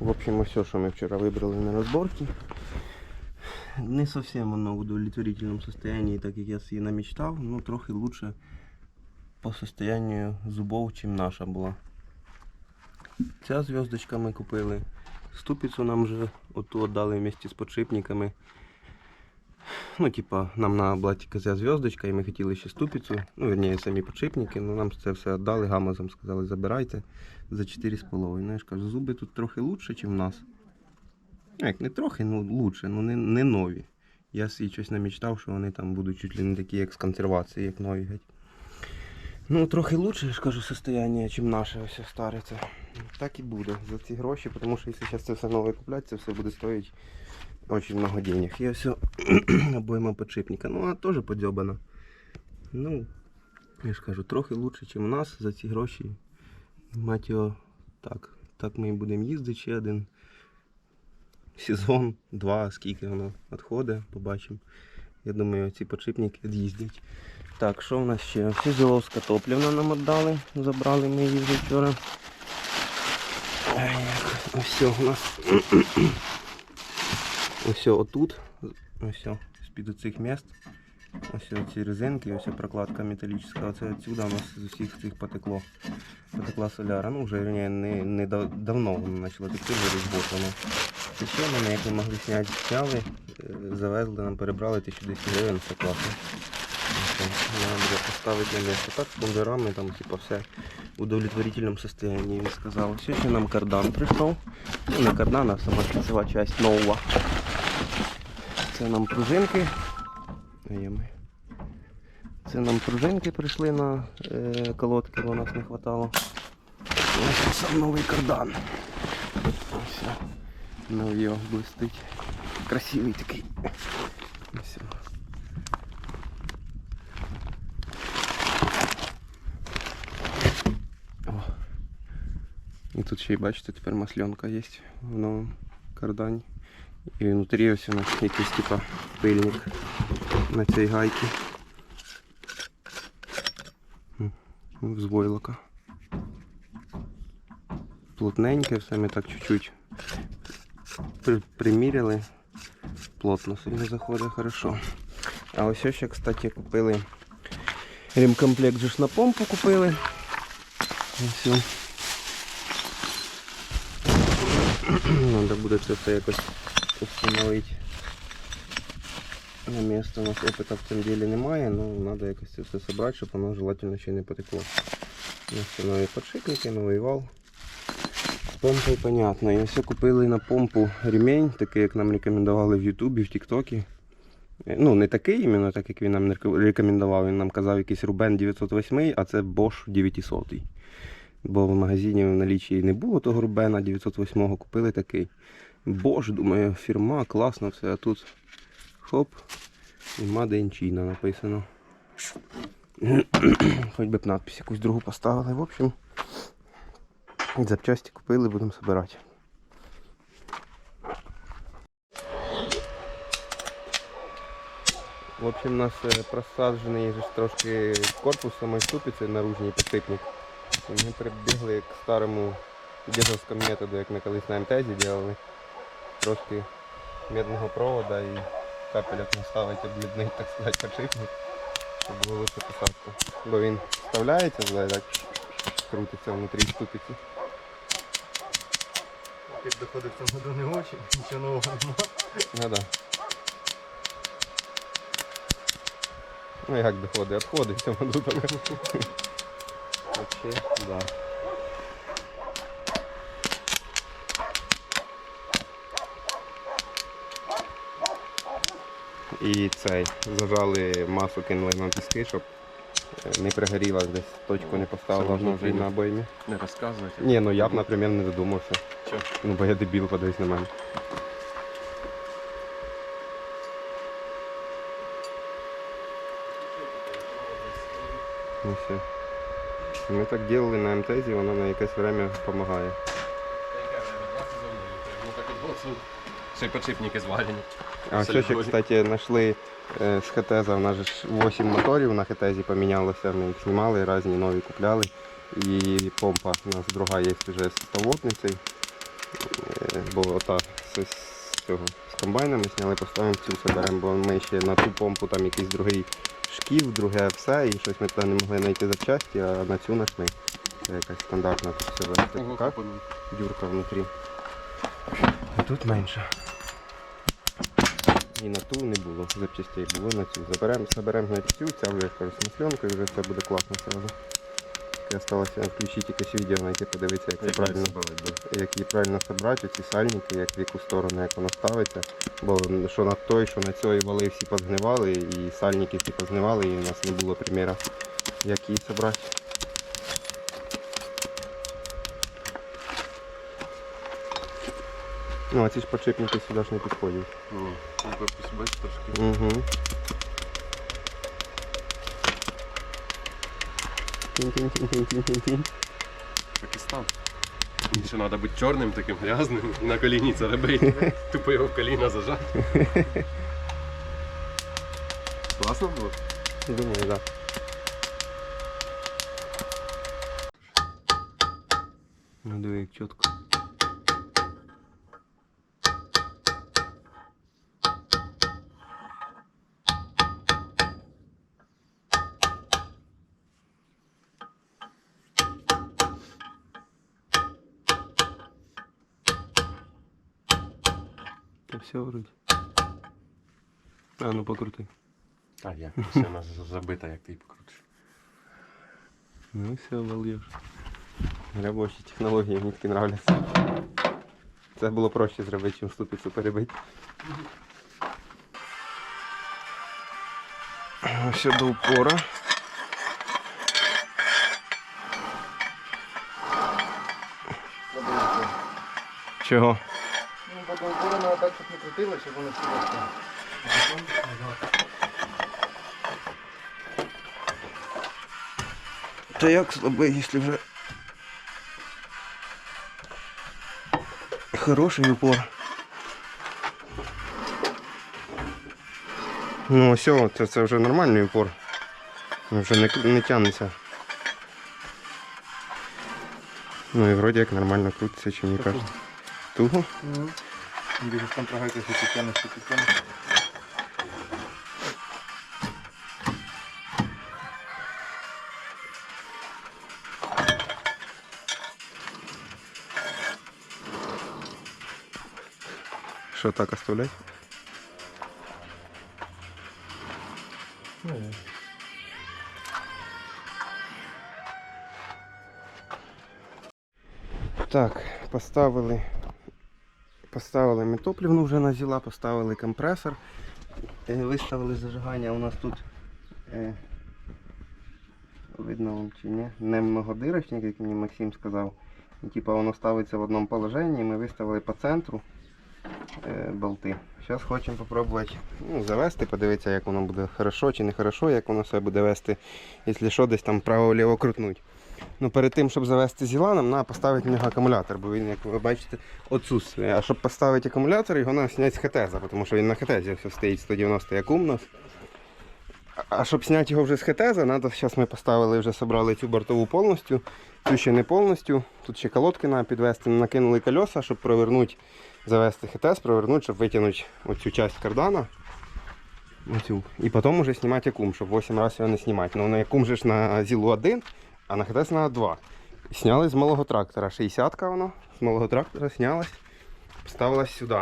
В общем, все, що ми вчора вибрали на разборке, Не совсем оно в удовлетворительном состоянии, так як я собі намечтав, но трохи лучше по состоянию зубов, чем наша була. Ця зв'язочка ми купили. Ступицю нам вже оту вместе з подшипниками. Ну, типа, нам була тільки ця зв'язочка, і ми хотіли ще ступицю. Ну, верніше, самі подшипники, ну нам це все віддали, гамазом сказали, забирайте за 4,5. Ну, я ж кажу, зуби тут трохи лучше, ніж в нас. Ну, Як не трохи, ну лучше, ну не, не нові. Я собі щось намічтав, що вони там будуть чуть ли не такі, як з консервації, як нові геть. Ну, трохи лучше, я ж кажу, состояние, ніж наше ось старе це. Так і буде за ці гроші, тому що якщо зараз це все нове купляти, це все буде стоїти очень много денег. Я все обойма подшипника. Ну, вона теж подзьобана. Ну, я ж кажу, трохи лучше, ніж у нас за ці гроші. Мать його, так. Так ми і будемо їздити ще один сезон, два, скільки воно відходить, побачимо. Я думаю, ці подшипники від'їздять. Так, що в нас ще? Фізіоловська топлівна нам віддали. Забрали ми її вже вчора. Як- Ось у нас. Ось отут. Ось з-під цих міст. Ось ці резинки, ось прокладка металічна. Оце отсюда у нас з усіх цих потекло. Потекла соляра. Ну вже не, не давно воно почало текти, вже год воно. Мене, як ми могли зняти, зняли, е, завезли, нам перебрали 1200 гривень, все класно. Надо буде поставити на місце. Так, з бомберами, там типа все в удовлетворительном состоянии, він сказав. Все ще нам кардан прийшов. Ну, не кардан, а сама ключова часть нова. Це нам пружинки. Це нам пружинки прийшли на е, колодки, бо нас не вистачало. Ось сам новий кардан. Ось. Ну його блистить. Красивий такий. Ось. О. І тут ще й бачите, тепер масленка є в новому кардані. І внутрі ось у нас якийсь типа пильник на цій гайці. З войлока. Плотненьке, все ми так чуть-чуть при- приміряли. Плотно собі заходить хорошо. А ось ще, кстати, купили ремкомплект же ж на помпу купили. Ось. Надо буде це все якось установити на місце. У нас опита в цьому ділі немає, але треба якось це все зібрати, щоб воно желательно ще не потекло. У нові подшипники, новий вал. З помпою понятно. І все купили на помпу ремень, такий, як нам рекомендували в Ютубі, в Тіктокі. Е, Ну, не такий іменно, так як він нам рекомендував. Він нам казав якийсь Ruben 908, а це Bosch 900. Бо в магазині в налічі не було того Рубена 908, купили такий. Bosch, думаю, фірма, класно все, а тут хоп, і China написано. Хоч би б надпись якусь другу поставили. В общем, запчасті купили, будемо збирати. В общем, у нас е, просаджений же трошки корпус самої ступиці наружній підсипник. І Ми прибігли к старому дедовському методу, як ми колись на МТЗі робили. Трошки медного провода і капеляк наставити блідний, так сказати, подшипник, щоб було лучше посадка. Бо він вставляється, туди, так крутиться внутрі ступиці. Як доходить в цьому году не очень, нічого нового немає. Ну да. Ну як доходить? Отходить в цьому году тільки. Вообще, да. і цей. Зажали масу, кинули на диски, щоб е, не пригоріла десь, точку не поставила Це вже на обоймі. Не розказувати? Ні, ну я б, наприклад, не додумався. Чого? Ну бо я дебіл подивись на мене. Ну все. Ми так делали на МТЗ, вона на якесь час допомагає. Яке время? 20 зовні. Ну так і 20. Все, подшипники звалені. А ось, ще, кстати, знайшли е, з хетеза, у нас же 8 моторів на хетезі помінялося, ми їх знімали, різні нові купляли. І помпа у нас друга є вже з поводницею. Е, бо ота з, цього з комбайна ми сняли, поставимо цю соберемо, бо ми ще на ту помпу там якийсь другий шків, друге все, і щось ми туди не могли знайти запчасті, а на цю знайшли. Це якась стандартна тут все Дюрка внутрі. А тут менше. І на ту не було запчастей, було на цю. Заберемо, заберемо на цю, ця вже смисленка, і вже це буде класно сразу. Осталося включити якесь відео, знайти, подивитися, як це правильно як її правильно собрати, ці сальники, як в яку сторону, як воно ставиться. Бо що на той, що на цій вали всі позгнивали, і сальники всі позгнивали, і у нас не було приміра, як її собрати. Ну, а ці ж подшипники сюди ж не підходять. Ні, ну корпус бачиш трошки. Угу. Тінь-тінь-тінь-тінь-тінь-тінь. Пакистан. Ще треба бути чорним таким грязним і на коліні це робити. Тупо його в коліна зажати. Класно було? Думаю, так. Да. Ну диви, як чітко. Та все вроде. А, ну покрути. А як? Все у нас забита, як ти її покрутиш. Ну все, вольєш. Робочі технології мені такі нравляться. Це було проще зробити, ніж ступицю перебити. Все до упора. Чого? Треба так, щоб не крутило, щоб воно всі Та як слабий, якщо вже хороший упор. Ну все, це, це вже нормальний упор. Вже не, не тягнеться. Ну і вроді як нормально крутиться, чи мені кажуть. Туго? Більше там що ти тянеш. Що так оставлять? Так, поставили. Поставили ми топливну вже на поставили компресор. Е, Виставили зажигання. У нас тут е, видно вам чи ні, не як мені Максим сказав. Типа воно ставиться в одному положенні. Ми виставили по центру е, болти. Зараз хочемо спробувати ну, завести, подивитися, як воно буде хорошо чи не хорошо, як воно себе буде вести, якщо що, десь там право-ліво крутнуть. Ну, перед тим, щоб завести зіла, нам треба поставити в нього акумулятор, бо він, як ви бачите, відсутствує. А щоб поставити акумулятор, його треба зняти з хетеза, тому що він на хетезі все стоїть 190 як у нас. А- щоб зняти його вже з хетеза, треба, зараз ми поставили, вже собрали цю бортову повністю, цю ще не повністю. Тут ще колодки треба підвести, накинули колеса, щоб провернути, завести хетез, провернути, щоб витягнути оцю частину кардана. Оцю. І потім вже знімати акум, щоб 8 разів його не знімати. Ну на акум же ж на зілу один, а на хетез на 2. Сняли з малого трактора. 60-ка воно з малого трактора снялась, ставилась сюди.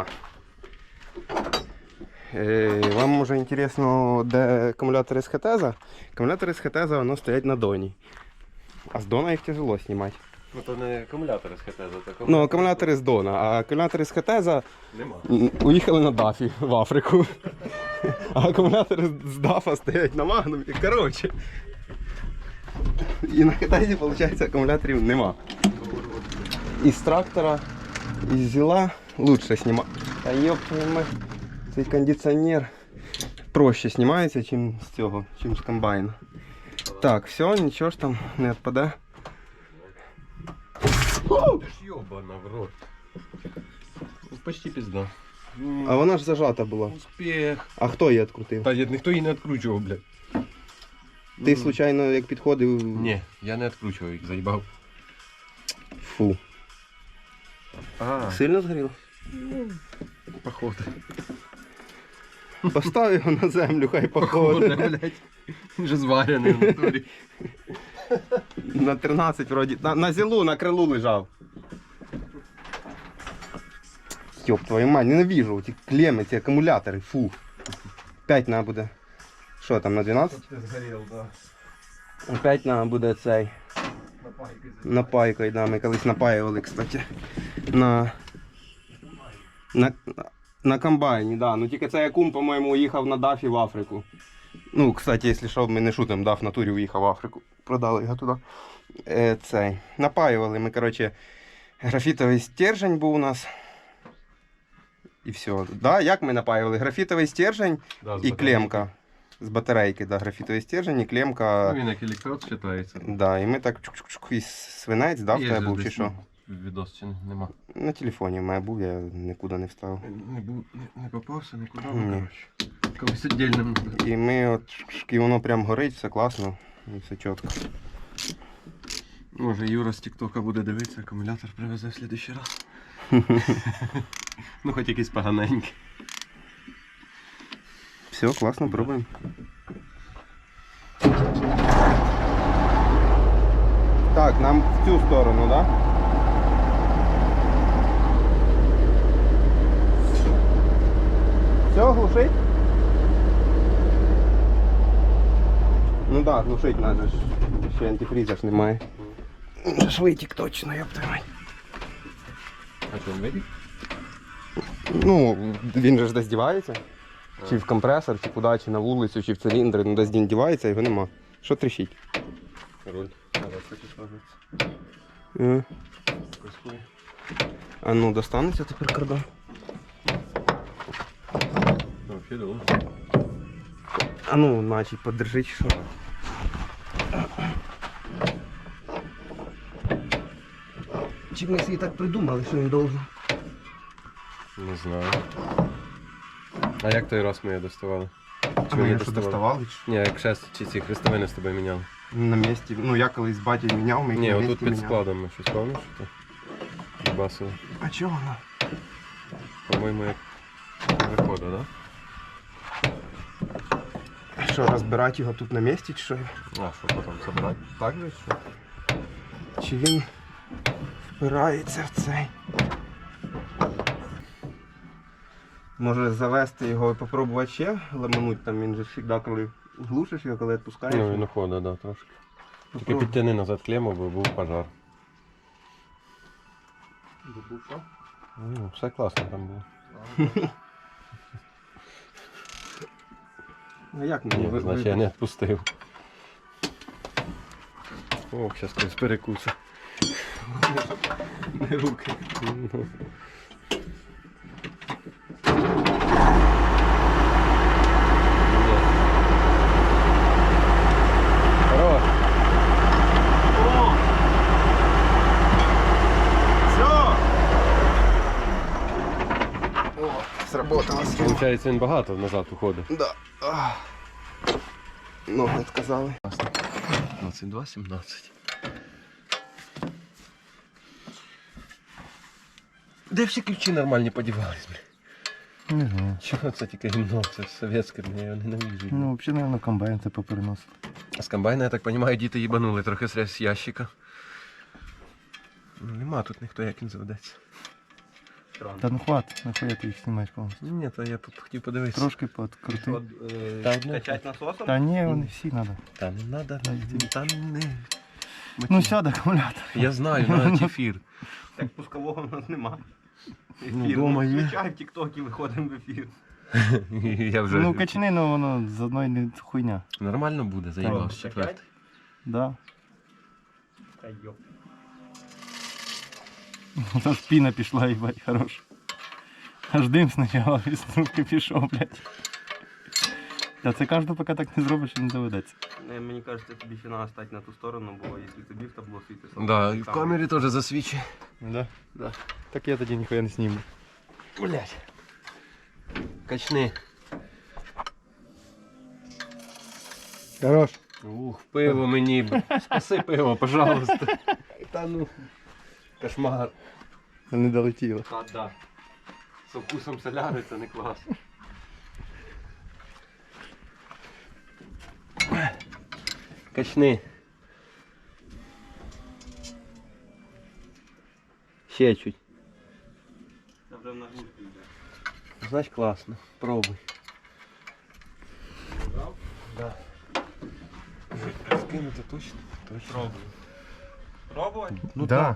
Е, Вам може інтересно, де акумулятори з хетеза? Акумулятори з хетеза воно стоять на доні. А з дона їх тяжело знімати. Ну то не акумулятори з ХТЗ, то Ну, акумулятори з дона, а акумулятори з хетеза Нема. уїхали на дафі в Африку. А акумулятори з дафа стоять на магнумі. Коротше. І на хетезі, виходить, акумуляторів нема. Із трактора, із зіла лучше знімати. Та йоп, цей кондиціонер проще знімається, чим з цього, чим з комбайну. Так, все, нічого ж там не відпаде. Ти йобана в рот. Ну, Почти пізда. А вона ж зажата була. Успіх. А хто її відкрутив? Та я- ніхто її не відкручував, блядь. Ти случайно як підходив. Ні, я не відкручував їх, заїбав. Фу. А, Сильно згоріло? Походу. Постав його на землю, хай походить. блядь. Він же зварений в натурі. На 13 вроді. На, на зілу, на крилу лежав. Йоп, твою мать, ненавижу ці клеми, ці акумулятори, фу. 5 на буде. Що там, на 12? Згорів, да. Опять нам буде цей. Напайкою, да, ми колись напаювали, кстати. На. На, на комбайні, да. Ну тільки цей акум, по-моєму, уїхав на дафі в Африку. Ну, кстати, якщо що, ми не шутимо, даф в натурі уїхав в Африку. Продали його туди. Е, цей. Напаювали. Ми, коротше, графітовий стержень був у нас. І все. Да, як ми напаювали? Графітовий стержень Да, і клемка. З батарейки, да, графітовий стержень і клемка. Ну, він як електрод вважається. Да, і ми так чук-чук-чук, і свинець, да, в тебе був чи що? Відос чи нема. На телефоні в мене був, я нікуди не вставив. Не, був, не, не попався нікуди, Ні. ну коротше. Колись віддільним. І ми от і воно прям горить, все класно, і все чітко. Може Юра з Тіктока буде дивитися, акумулятор привезе в следующий раз. ну хоч якийсь поганенький. Все, класно, пробуємо. Так, нам в цю сторону, да? Все, глушить? Ну да, глушить надо ж. Ще антифріза ж немає. Вже ж витік точно, я мать. А що, він вийде? Ну, він же ж десь дівається. Чи в компресор, чи куди, чи на вулицю, чи в циліндр, ну десь він дівається, його нема. Що тріщить? Руль. Е. А ну достанеться тепер кордон. Ну. А ну, наче подержи, чи що. Чи ми собі так придумали, що він должен? Не знаю. А як той раз ми її доставали? Чи Ми її що доставали? чи? Ні, як шест чи ці хрестовини з тобою міняли. На місці. Ну я колись батьком міняв, ми їх Ні, на отут місці під міняли. складом ми щось пам'ятаєш, що ти? Басили. А чого вона? По-моєму, як виходить, да? Що, розбирати його тут на місці, чи що? А, що потім забрати? Так же що? Чи він впирається в цей? Може завести його і попробувати ще ламануть, там він же завжди, коли глушиш його, коли відпускаєш. Ну, він уходить, да, трошки. Тільки підтяни назад клему, бо був пожар. Ну, все класно там було. Ну як мені? Ні, ви- значить я не відпустив. О, зараз. Не руки. Хорош. Все! О, Получається, він багато назад уходить. Да. Ноги відказали. 22, 17. Де всі ключі нормальні подівались, блядь? Не знаю. Чого це тільки гімно? Це ж совєтське, я його ненавижу. Ну, взагалі, мабуть, комбайн це попереносив. А з комбайна, я так розумію, діти їбанули трохи з ящика. Ну, нема тут ніхто, як він заведеться. Та ну хват, нахуя ти їх знімаєш повністю. Ні, то я тут хотів подивитися. Трошки подкрути. Та, ну, Качать насосом? Та ні, вони всі треба. Та не надо, та не. Ну сяде акумулятор. Я знаю, навіть ефір. Так пускового в нас нема. Ну, дома є. Включай в тіктокі, виходимо в ефір. Я вже Ну качни, ну воно з одної не хуйня. нормально буде, заїбав з Так. четвертий. Да. Та йоп. Аж піна пішла, їбать, хорош. Аж дим спочатку із трубки пішов, блядь. Та це кожен, поки так не зробиш, не доведеться. Не, мені кажеться, тобі ще треба стати на ту сторону, бо якщо тобі в табло світиться. Да, і в камері теж засвічує. Да? Да. Так я тоді ніхуя не сніму. Блять. Качни. Хорош. Ух, пиво мені. б. Спаси пиво, пожалуйста. Та ну. Кошмар. Не долетіло. Та, да. З вкусом соляри це не клас. Качни. Ще чуть. Значить класно. Пробуй. Да. Скинути точно. Точно. Пробуй. Пробувати? Ну да.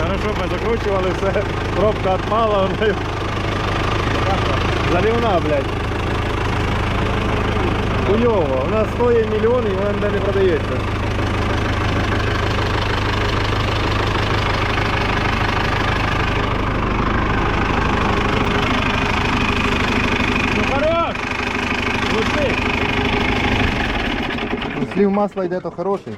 Хорошо, ми закручували все, пробка отпала, блядь. Заливна, блядь. Хуйово, у нас стоїть мільйон і вона ніде не продається. Слів масла йде, то хороший.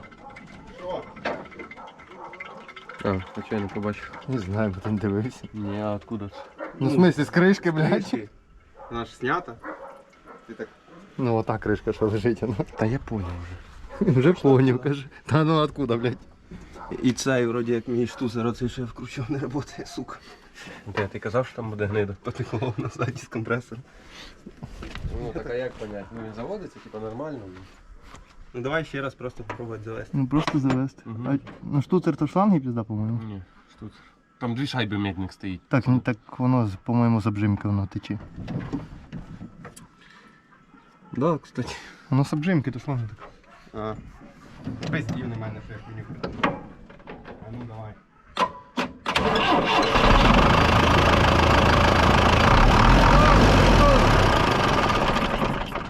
А, а чого я не побачив? Не знаю, бо ти не дивився. Ні, а откуда це? Ну, в смысле, з кришки, блядь. Вона ж снята. Ти так Ну, ота кришка, що лежить, вона. Та я понял вже. Вже поняв, каже. Та ну откуда, блядь? І цей, вроді як мій штузер, оцей що я вкручив, не працює, сука. Де, ти казав, що там буде гнида? Потекло на ззаді з компресора. Ну так а як понять? Ну він заводиться, типа нормально. Ну давай ще раз просто попробувати завести. Ну просто завести. Мгм. А, ну штуцер то шланги пізда, по-моєму. Ні, це? Там дві шайби медних стоїть. Так, ну так воно, з- по-моєму, з обжимки воно тече. Да, кстати. Воно з обжимки, то шланги так. А. Без дів на мене, що я хуйню. А ну давай.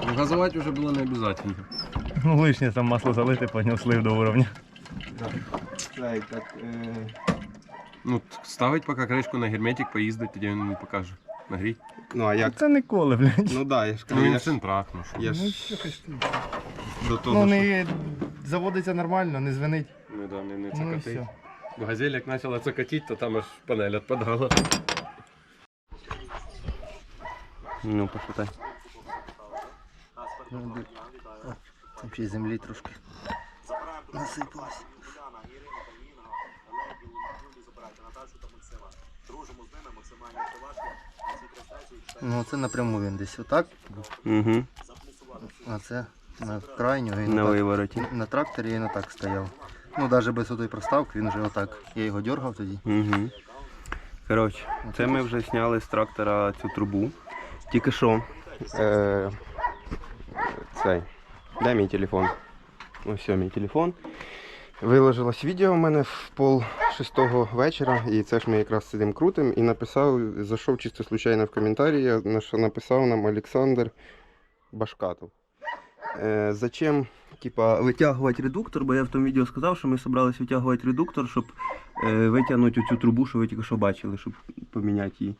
Ну, газувати вже було не обов'язково. Ну лишнє там масло залити, поняв слив до уровня. Так, так. Е... Ну, ставить поки кришку на герметик, поїздить, тоді він мені покаже. Нагрій. Ну а як? Це ніколи, блядь. Ну да, я ж Ну кажу, він я ж, синтрак, ну що. я ж ти. до того, Ну що... не заводиться нормально, не звенить. Ну да, не, не Ну і все. Бо газель як почала цокотіти, то там аж панель відпадала. Ну, пошутай. Ще землі трошки. Насипалось. Ну це напряму він десь отак, Угу. а це на крайню і На отак. вивороті. На тракторі він отак стояв. Ну навіть без отої проставки він вже отак. Я його дергав тоді. Угу. Коротше, це ми вже зняли з трактора цю трубу. Тільки що. Е, цей. Де мій телефон? Ось мій телефон. Виложилось відео у мене в пол шестого вечора, і це ж ми якраз сидимо крутим. І написав, зайшов чисто случайно в коментарі, що написав нам Олександр Башкатов. Е, зачем типа, витягувати редуктор, бо я в тому відео сказав, що ми зібралися витягувати редуктор, щоб е, витягнути цю трубу, що ви тільки що бачили, щоб поміняти її.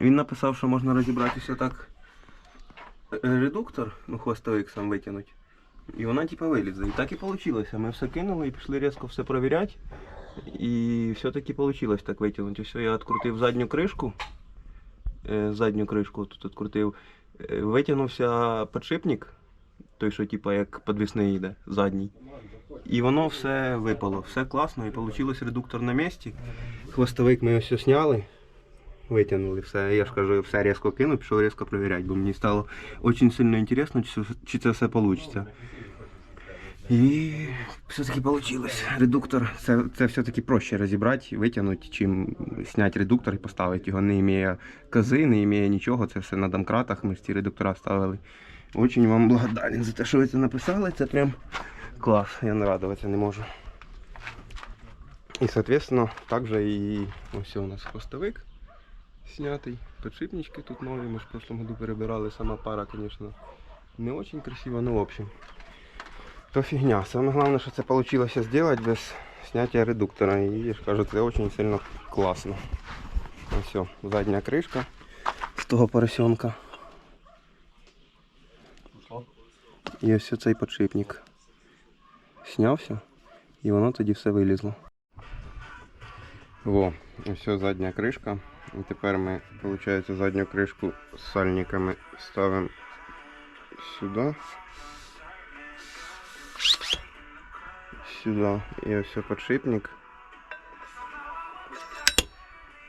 Він написав, що можна розібратися так. Редуктор, ну хвостовик сам витягнути. І вона типа вилізе. І так і вийшло. Ми все кинули і пішли різко все перевіряти. І все-таки вийшло так витягнути. Все, я відкрутив задню кришку. Е, задню кришку тут відкрутив. Е, витягнувся підшипник, той, що типа як підвісний йде, задній. І воно все випало, все класно, і вийшло редуктор на місці. Хвостовик ми ось зняли, витягнули все. Я ж кажу, все різко кинув, пішов різко перевіряти, бо мені стало дуже сильно цікаво, чи, це- все вийде. І все-таки вийшло. Редуктор це, це все-таки проще розібрати, витягнути, чим зняти редуктор і поставити його, не імеє кози, не імеє нічого. Це все на домкратах. Ми ж ці редуктора ставили. Очень вам благодарен за те, що ви це написали. Це прям клас. Я нарадуватися не можу. І, соответственно, также і ось у нас хвостовик снятий. Подшипнички тут нові. Ми ж в прошлом году перебирали. Сама пара, звісно, не очень красиво, ну в общем. То фігня. Саме головне, що це вийшло зробити без зняття редуктора. І я кажу, це дуже сильно класно. Ось, задня кришка з того поросенка. І ось цей подшипник. Снявся, і воно тоді все вилізло. Во, ось задня кришка. І тепер ми, виходить, задню кришку з сальниками ставимо сюди. сюда. И все подшипник.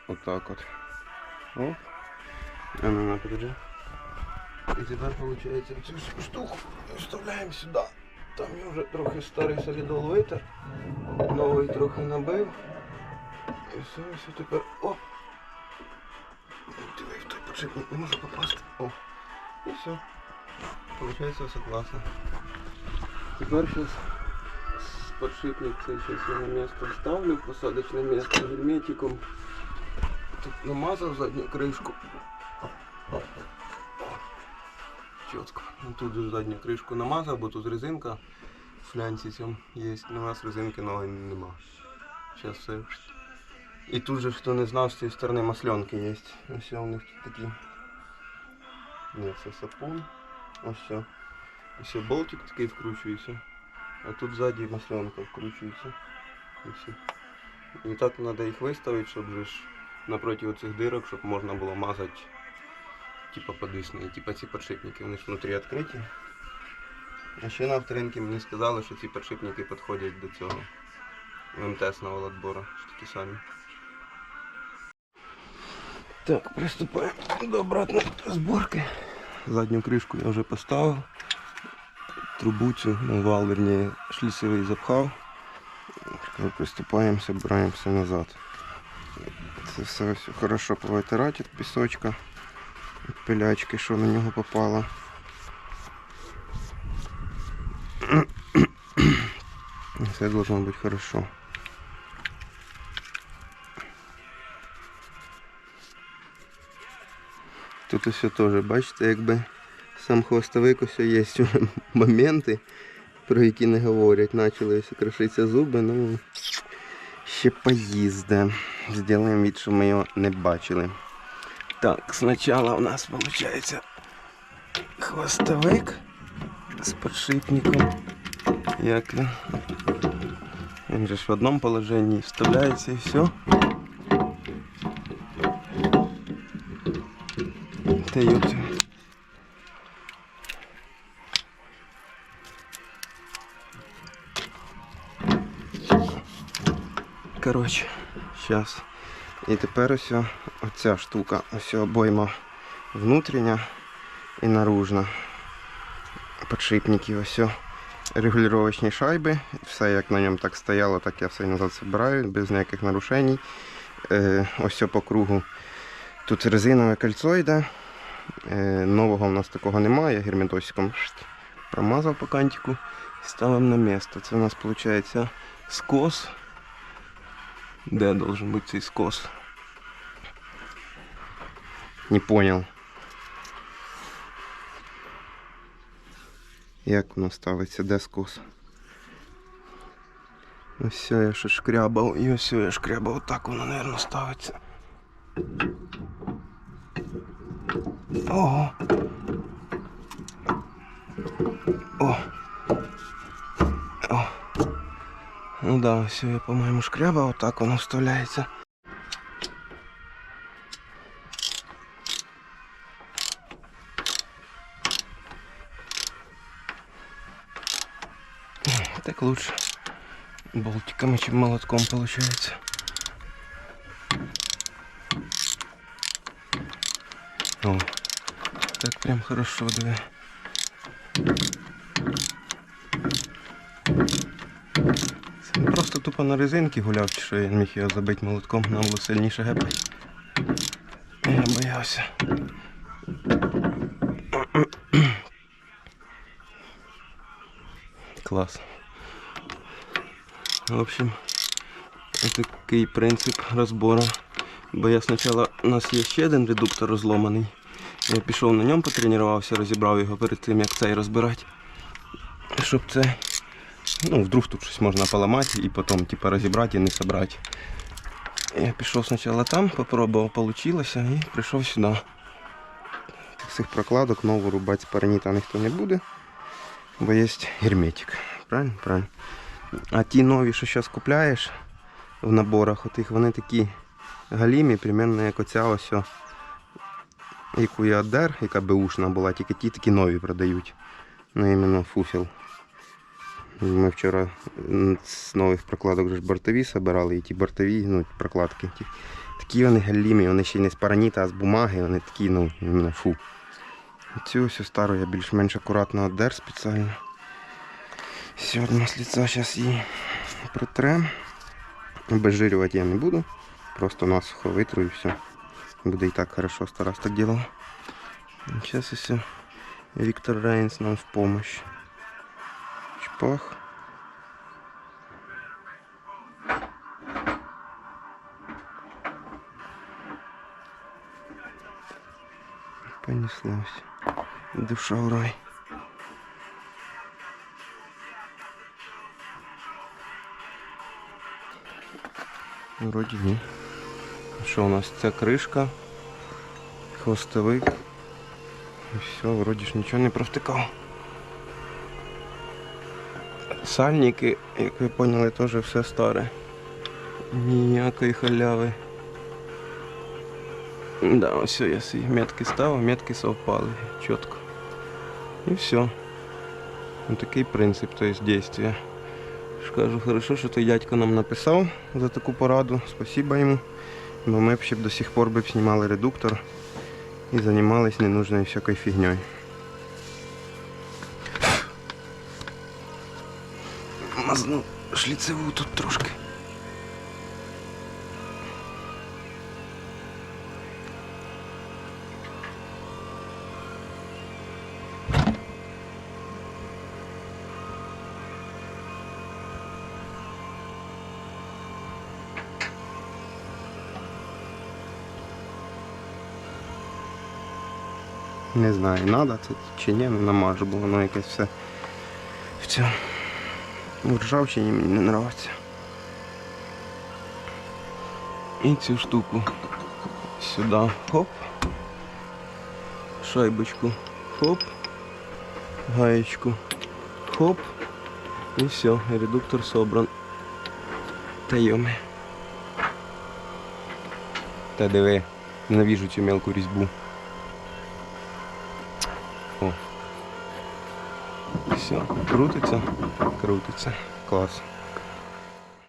Вот так вот. О. А ну, на, подожди. И теперь получается цю штуку вставляем сюда. Там я вже трохи старий солідол витер. Новий трохи набив. І все, все тепер. О! Диви, в той подшипник не можу попасти. О! І все. Получается все классно. Теперь сейчас подшипник цей сейчас я на место ставлю, посадочное место герметиком. Тут намазал заднюю крышку. Чітко. Ну, Тут же задню кришку намазав, бо тут резинка з флянцицем є. Ну, у нас резинки нової нема. Зараз все. І тут же, хто не знав, з цієї сторони масленки є. Ось у них тут такі. Ні, це сапун. Ось все. Ось болтик такий вкручується. А тут ззаді масленка вкручується. Все. І так треба їх виставити, щоб же ж напроти оцих дирок, щоб можна було мазати типа подвісні, типа ці подшипники, вони ж внутрі відкриті. А ще на авторинці мені сказали, що ці подшипники підходять до цього МТСного отбора, що такі самі. Так, приступаємо до обратної зборки. Задню кришку я вже поставив. Трубу цю, ну, вал, вернее, шліцевий запхав. Приступаємо, збираємося назад. Це все, все хорошо повитирати від пісочка пилячки, що на нього попало. Все должно бути хорошо. Тут все теж, бачите, якби сам хвостовик ось є моменти, про які не говорять. Почали ось крошитися зуби, ну ще поїзде. Зробимо від, що ми його не бачили. Так, сначала у нас получается хвостовик с подшипником. Як він? Же ж в одном положении вставляется и все. Та ёпта. Короче, сейчас. І тепер ось оця штука, ось обойма внутрішня і наружна. Подшипники, ось регулювачні шайби. Все як на ньому так стояло, так я все назад збираю, без ніяких нарушень. Е, ось по кругу. Тут резинове кольцо йде. Е, нового в нас такого немає, герметосиком промазав по кантику і ставимо на місце. Це у нас виходить скос. Де должен бути цей скос? Не понял. Як воно ставиться, де скос? Ось все, я ще шкрябав, і ось все, я шкрябав, так воно, мабуть, ставиться. Ого. О. О. Ну да, все, я, по-моєму, шкрябав, отак воно вставляється. Так лучше болтиками, чем молотком получается. О, так прям хорошо, да. Це він просто тупо на резинці гуляв, чи що я не міг його забити молотком, нам було сильніше гепати. Я боявся. Клас. В общем, такий принцип розбору. Бо я спочатку у нас є ще один редуктор розломаний. Я пішов на ньому, потренувався, розібрав його перед тим, як цей розбирати. Щоб це. Ну, вдруг тут щось можна поламати і потім типу, розібрати і не собрати. Я пішов спочатку там, попробував, вийшло і прийшов сюди. Цих прокладок нову рубати з параніта ніхто не буде, бо є герметик. Правильно? Правильно. А ті нові, що зараз купляєш в наборах, отих, вони такі галімі, примерно як оця ось, яку я отдер, яка беушна була, тільки ті такі нові продають. Ну іменно фуфіл. Ми вчора з нових прокладок вже бортові собирали, і ті бортові, ну, прокладки. Ті, такі вони галімі, вони ще й не з параніта, а з бумаги, вони такі, ну, фу. Цю ось стару я більш-менш акуратно оддер спеціально. Одна з лица зараз її протрем. Обезжирювати я не буду. Просто насухо витру і все. Буде і так хорошо, Тарас так делал. Сейчас все. Виктор Рейнс нам в помощь. Чпах. Понеслось. Душа в рай. Вроді ні. Що у нас? Це кришка, хвостовик. І все, вроді ж нічого не провтикав. Сальники, як ви поняли, теж все старе. Ніякої халяви. Да, ось я свої метки ставив, метки совпали чітко. І все. Ось такий принцип, то есть действия. Кажу, хорошо, що той дядько нам написав за таку пораду. Спасибо йому. Бо ми вообще б до сих пор бы снимали редуктор і занимались ненужною всякою фигней. Мазну шліцеву тут трошки. Не знаю, надо це чи ні, не намажу, бо воно якесь все в цьому ржавчині мені не подобається. І цю штуку сюди хоп. Шайбочку хоп. Гаєчку хоп. І все, редуктор собран. Та йоми. Та диви, ненавіжу цю мелку різьбу. Все, крутиться, крутиться. Клас.